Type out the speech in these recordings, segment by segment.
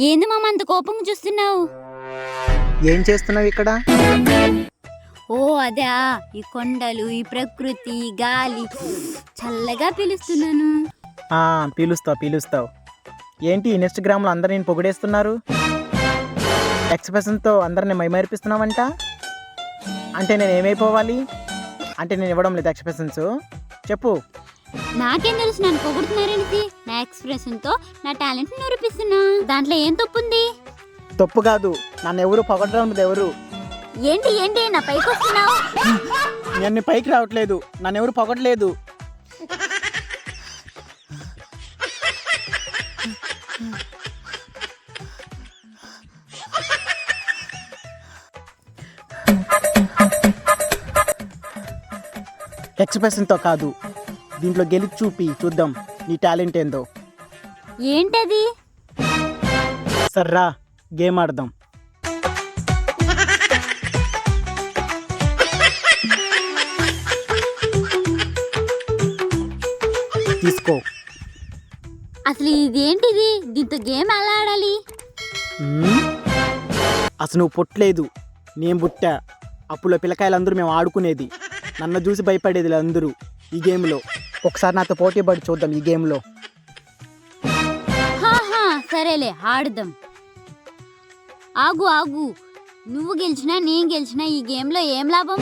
ఏంది మామ అంత కోపంగా చూస్తున్నావు? ఏం చేస్తున్నావు ఇక్కడ? ఓ అదా. ఈ కొండలు ఈ ప్రకృతి ఈ గాలి. చల్లగా పిలుస్తున్నాను. ఆ, పీలుస్తావు పీలుస్తావు. ఏంటి ఇన్స్టాగ్రామ్లో అందరు నేను పొగిడేస్తున్నారు? ఎక్స్ప్రెషన్తో అందరిని మైమరిపిస్తున్నావంట? అంటే నేను ఏమైపోవాలి అంటే నేను ఇవ్వడం లేదు ఎక్స్ప్రెషన్స్. చెప్పు. నాకేం తెలుసు నన్ను పొగుడుతున్నారనేసి నా ఎక్స్ప్రెషన్తో నా టాలెంట్ నిరూపిస్తున్నా. దాంట్లో ఏం తప్పుంది? తప్పు కాదు. నన్ను ఎవరు పొగడడం ఎవరు? ఏంటి ఏంటి? నా పైకి వస్తున్నావు? నేను పైకి రావట్లేదు. నన్ను ఎవరు పొగడలేదు. ఎక్స్ప్రెషన్తో కాదు. దీంట్లో గెలిచి చూపి చూద్దాం. నీ టాలెంట్ ఏందో. ఏంటది? సర్రా గేమ్ ఆడదాం. తీసుకో. అసలు ఇదేంటిది? దీంతో గేమ్ ఎలా ఆడాలి? మ్మ్? అసలు నువ్వు పుట్టలేదు. నేను పుట్టా. అప్పులో పిల్లకాయలందరూ మేము ఆడుకునేది. నన్ను చూసి భయపడేది అందరూ ఈ గేమ్లో. ఒకసారి నాతో పోటీ పడి చూద్దాం ఈ గేమ్లో. సరేలే ఆడుదాం. ఆగు ఆగు. నువ్వు గెలిచినా నేను గెలిచినా ఈ గేమ్లో ఏం లాభం?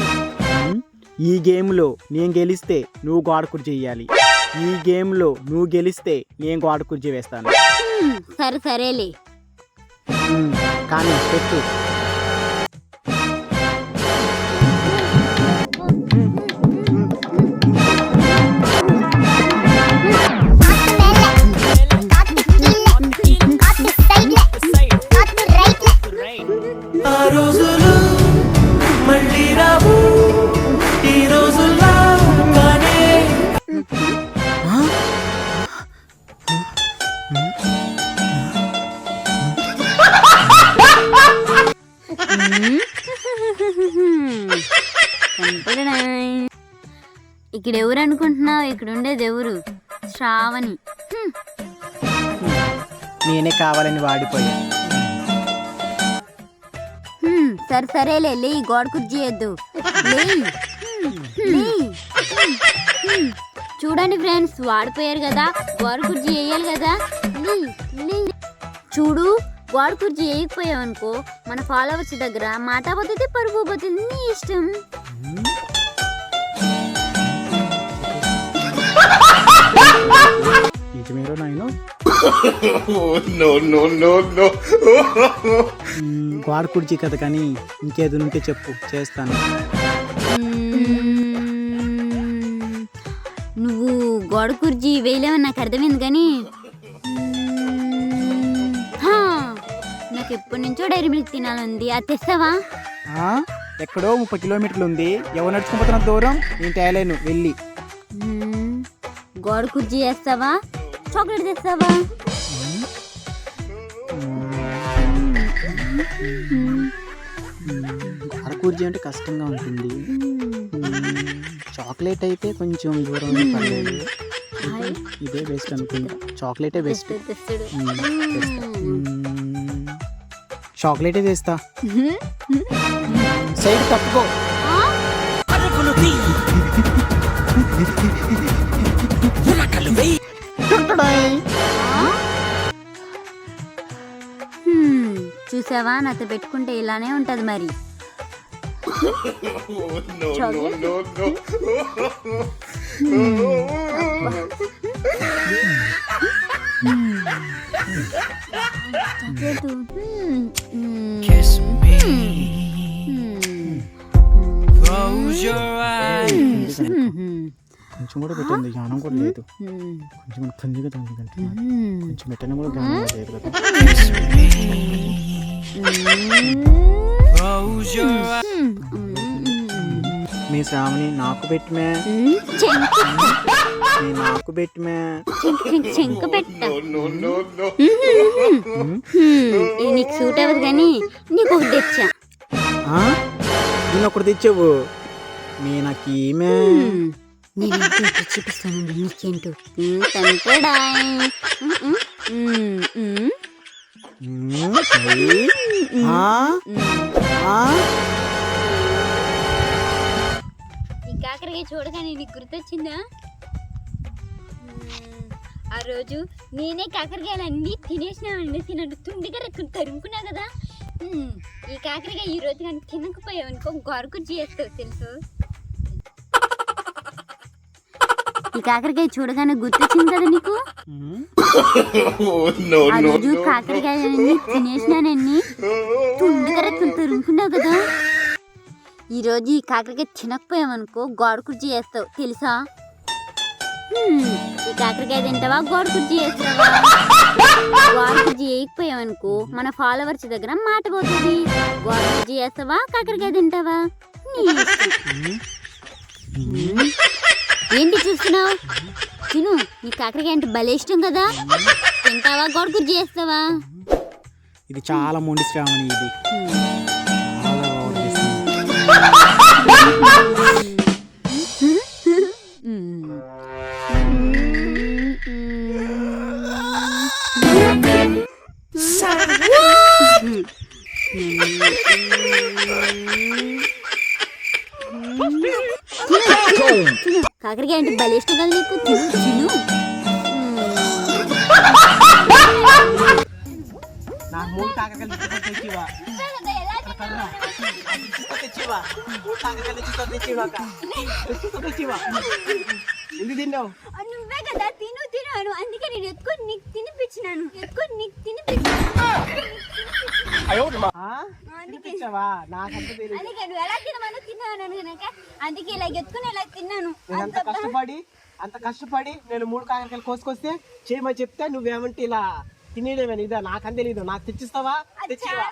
ఈ గేమ్లో నేను గెలిస్తే నువ్వు గోడ కుర్చీ వేయాలి ఈ గేమ్లో నువ్వు గెలిస్తే నేను గోడ కుర్చీ వేస్తాను సరే సరేలే. కానీ పెట్టు. ఇక్కడ ఎవరు అనుకుంటున్నావు? ఇక్కడ ఉండేది ఎవరు? శ్రావణి. నేనే కావాలని వాడిపోయా. సరే సరేలే లే గోడ. హ్మ్, హ్మ్. చూడండి ఫ్రెండ్స్ వాడిపోయారు కదా గోడ కుర్చీ వేయాలి కదా. చూడు గోడ కుర్చీ వేయకపోయావు అనుకో మన ఫాలోవర్స్ దగ్గర మాట పోతుంది పరుగు పోతుంది. నీ ఇష్టం. నిజమేరో నాయను. గోడ కదా కానీ ఇంకేది ఉంటే చెప్పు చేస్తాను. నువ్వు గోడ కుర్జీ వేయలేవని నాకు అర్థమైంది కానీ నాకు ఎప్పటి నుంచో డైరీ మిల్క్ తినాలంది అది తెస్తావా ఆ? ఎక్కడో ముప్పై కిలోమీటర్లు ఉంది. ఎవరు నడుచుకుపోతున్న దూరం? నేను తేలేను. వెళ్ళి. గోడ కుర్జీ వేస్తావా? చాక్లెట్ తెస్తావా? గోడ కుర్చీ అంటే కష్టంగా ఉంటుంది. చాక్లెట్ అయితే కొంచెం దూరం పర్లేదు. ఇదే బెస్ట్ అనుకుంటా. చాక్లెటే బెస్ట్. చాక్లెటే తెస్తా సైడ్ తప్పుకో చూసావా నాతో పెట్టుకుంటే ఇలానే ఉంటది మరి. చాక్లెట్. కొంచెం కూడా పెట్టింది జ్ఞానం కూడా లేదు. కొంచెం మనకు. కొంచెం పెట్టిన కూడా జ్ఞానం లేదు కదా. మీ శ్రావణి నాకు పెట్టమే. నాకు పెట్టమే. చెంకు పెట్ట నీకు సూట్ అవ్వదు కానీ నీకు ఒకటి తెచ్చా? నేను ఒకటి తెచ్చావు. మీ నాకు ఈమె హ్మ్. నేను ఇంకేంటో చూపిస్తాను నీకేంటో కాకరకాయ చూడగానే నీకు గుర్తొచ్చిందా. ఆ రోజు నేనే కాకరకాయలు అన్నీ తినేసినామండి. తినట్టు తుండిగా రెక్కుని తరుముకున్నా కదా. ఈ కాకరకాయ ఈ రోజు కానీ తినకపోయావు అనుకో గొరకు చేస్తావు తెలుసు? ఈ కాకరకాయ చూడగానే గుర్తొచ్చింది కదా నీకు? No, ఆ రోజు తినేసినానన్ని తుండిగా రెక్కుని తరుముకున్నావు కదా? ఈ రోజు ఈ కాకరకాయ తినకపోయావనుకో గోడ కుర్చీ చేస్తావు తెలుసా? హ్మ్, ఈ కాకరకాయ తింటావా గోడ కుర్చీ చేస్తావా గోడ కుర్చీ వేయకపోయావనుకో మన ఫాలోవర్స్ దగ్గర మాట పోతుంది. గోడ కుర్చీ చేస్తావా కాకరకాయ తింటావా. ఏంటి చూస్తున్నావు తిను నీ కాకరకాయ అంటే భలే ఇష్టం కదా తింటావా కుర్చీ చేస్తావా ఇది చాలా మొండి శ్రావణి ఇది చాలా ఓవర్ చేస్తుంది. కాకరకాయ అంటే భలే ఇష్టం కదా నీకు? తిను ఎందుకు తిన్నావు? నువ్వే కదా తిను తిను అను. అందుకే నేను ఎత్తుకొని నీకు తినిపించినాను. ఎత్తుకొని నీకు తినిపించాను? అందుకే. ఇలా ఎత్తుకుని ఇలా తిన్నాను. అంత కష్టపడి అంత కష్టపడి నేను మూడు కాకరకాయలు కోసుకొస్తే చేయమని చెప్తే నువ్వేమంటే ఇలా తినేదేమని ఇదా నాకని తెలియదు నాకు తెచ్చిస్తావా? తెచ్చివా?